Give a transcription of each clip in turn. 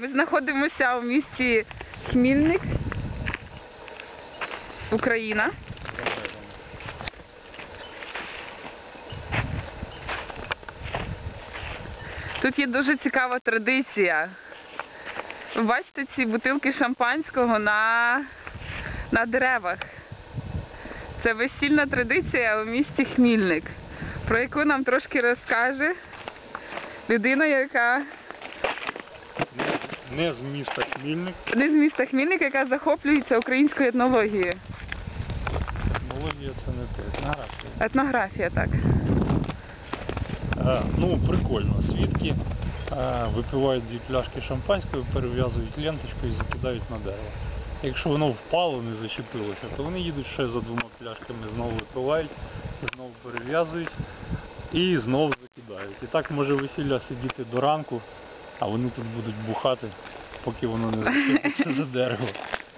Ми знаходимося у місті Хмільник, Україна. Тут є дуже цікава традиція. Ви бачите ці бутилки шампанського на, на деревах. Це весільна традиція у місті Хмільник, про яку нам трошки розкаже людина, яка Не з міста Хмільник. не з міста Хмільник, яка захоплюється українською етнологією. Технологія це не те. етнографія. Етнографія, так. А, ну, прикольно. Свідки а, випивають дві пляшки шампанського, перев'язують ленточкою і закидають на дерево. Якщо воно впало, не зачепилося, то вони їдуть ще за двома пляшками, знову випивають, знову перев'язують і знову закидають. І так може весілля сидіти до ранку, а вони тут будуть бухати, поки воно не зачепиться за дерево.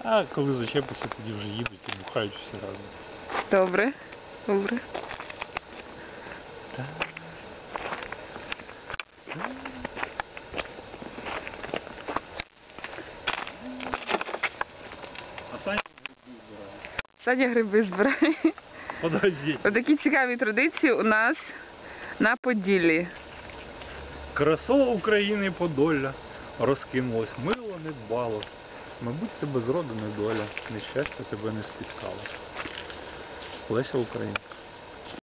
А коли зачепиться, тоді вже їдуть і бухають всі разом. Добре. Добре. А Саня гриби збирає. Садя гриби збирає. Подожди. Отакі цікаві традиції у нас на Поділлі. Красо України Подолля розкинулось, мило не дбало. Мабуть, тебе зроду не доля, нещастя тебе не спіткало. Леся Українка.